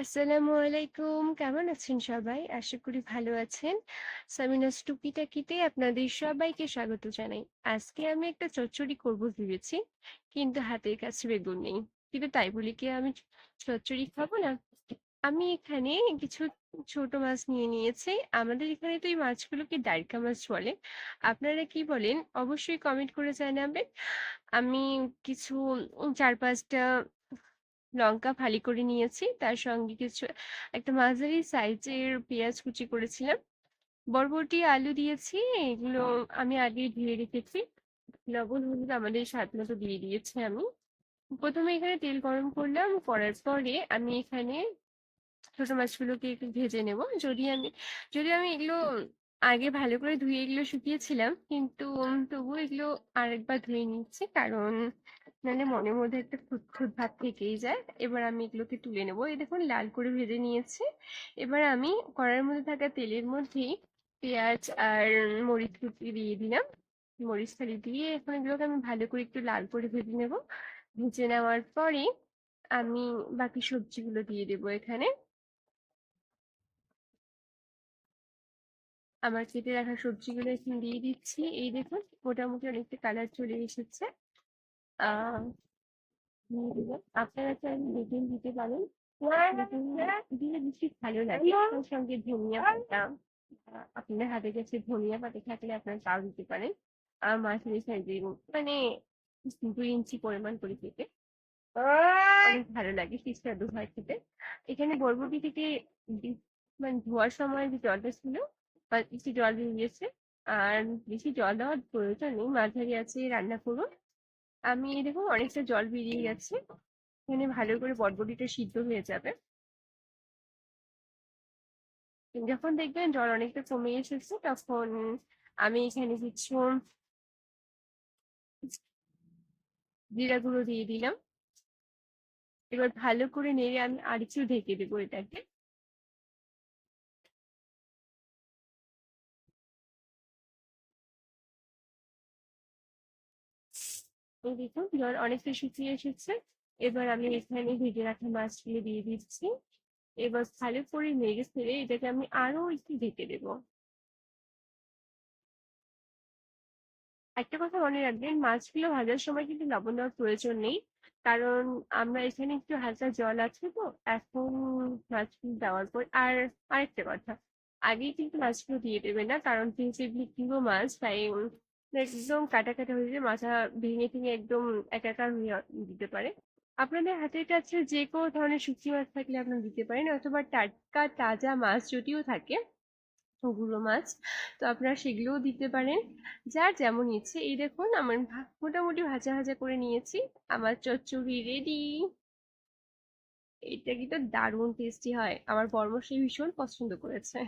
আসসালামু আলাইকুম। কেমন আছেন সবাই? আশা করি ভালো আছেন। সামিনাস টুকিটাকিতে আপনাদের সবাইকে স্বাগত জানাই। আজকে আমি একটা চচ্চড়ি করব ভেবেছি, কিন্তু হাতের কাছে বেগুন নেই। কিন্তু তাই বলি কি আমি চচ্চড়ি খাব না? আমি এখানে কিছু ছোট মাছ নিয়ে নিয়েছি। আমাদের এখানে তো এই মাছগুলোকে ডাইকা মাছ বলে। আপনারা কি বলেন? অবশ্যই কমেন্ট করে জানাবেন। আমি কিছু চার পাঁচটা লঙ্কা ফালি করে নিয়েছি। তার সঙ্গে কিছু একটা মাঝারি সাইজের পেঁয়াজ কুচি করেছিলাম। বরবটি, আলু দিয়েছি, এগুলো আমি আগে ধুয়ে রেখেছি। লবণ, হলুদ আমাদের স্বাদ মতো দিয়ে দিয়েছি আমি। প্রথমে এখানে তেল গরম করলাম, করার পরে আমি এখানে ছোট মাছগুলোকে একটু ভেজে নেব। যদি আমি যদি আমি এগুলো আগে ভালো করে ধুয়ে এগুলো শুকিয়েছিলাম, কিন্তু তবুও এগুলো আরেকবার ধুয়ে নিচ্ছি, কারণ নাহলে মনের মধ্যে একটা খুঁত খুঁত ভাব থেকেই যায়। এবার আমি এগুলোকে তুলে নেব। এই দেখুন, লাল করে ভেজে নিয়েছি। এবার আমি কড়াইয়ের মধ্যে থাকা তেলের মধ্যেই পেঁয়াজ আর মরিচ কুচি দিয়ে দিলাম। মরিচ ফালি দিয়ে এখন এগুলোকে আমি ভালো করে একটু লাল করে ভেজে নেব। ভেজে নেওয়ার পরে আমি বাকি সবজিগুলো দিয়ে দেবো এখানে। আমার কেটে রাখা সবজিগুলো এখন দিয়ে দিচ্ছি। এই দেখুন, মোটামুটি অনেকটা কালার চলে এসেছে। আপনারা চাইলে বেগুন দিতে পারেন। দিলে বেশি ভালো লাগে। তার সঙ্গে ধনিয়া পাতা আহ, আপনাদের হাতের কাছে ধনিয়া পাতা থাকলে আপনারা তাও দিতে পারেন। আর মাঝারি সাইজের মানে দুই ইঞ্চি পরিমাণ করে অনেক ভালো লাগে সুস্বাদু হয় খেতে। এখানে বরবটি থেকে মানে ধোয়ার সময় যে জলটা ছিল একটু জল বেরিয়েছে। আর বেশি জল দেওয়ার প্রয়োজন নেই। মাঝারি আছে রান্না করুন। আমি দেখুন অনেকটা জল বেরিয়ে গেছে। এখানে ভালো করে বটবটিটা সিদ্ধ হয়ে যাবে। যখন দেখবেন জল অনেকটা কমে এসেছে, তখন আমি এখানে কিছু জিরা গুঁড়ো দিয়ে দিলাম। এবার ভালো করে নেড়ে আমি আর একটু ঢেকে দেবো এটাকে। এই দেখুন জল অনেকটা শুকিয়ে এসেছে। এবার আমি এখানে ভেজে রাখা মাছগুলো দিয়ে দিচ্ছি। এবার ভালো করে নেড়ে ফেলে এটাকে আমি আরও একটু ঢেকে দেবো। একটা কথা মনে রাখবেন, মাছগুলো ভাজার সময় কিন্তু লবণ দেওয়ার প্রয়োজন নেই। কারণ আমরা এখানে একটু হালকা জল আছে তো, এখন মাছগুলো দেওয়ার পর আর আরেকটা কথা, আগেই কিন্তু মাছগুলো দিয়ে দেবে না, কারণ যেহেতু এগুলি কিলো মাছ, তাই একদম কাটা কাটা হয়ে যায় মাথা ভেঙে ভেঙে একদম একাকার হয়ে দিতে পারে। আপনাদের হাতের কাছে যে কোনো ধরনের শুটকি মাছ থাকলে আপনারা দিতে পারেন, অথবা টাটকা তাজা মাছ যদিও থাকে ওগুলো মাছ, তো আপনারা সেগুলোও দিতে পারেন। যার যেমন ইচ্ছে। এই দেখুন, আমার মোটামুটি ভাজা ভাজা করে নিয়েছি। আমার চচ্চড়ি রেডি এটা কিন্তু দারুণ টেস্টি হয়। আমার বর্মশাই ভীষণ পছন্দ করেছে।